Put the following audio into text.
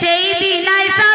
সেই দিন আইসা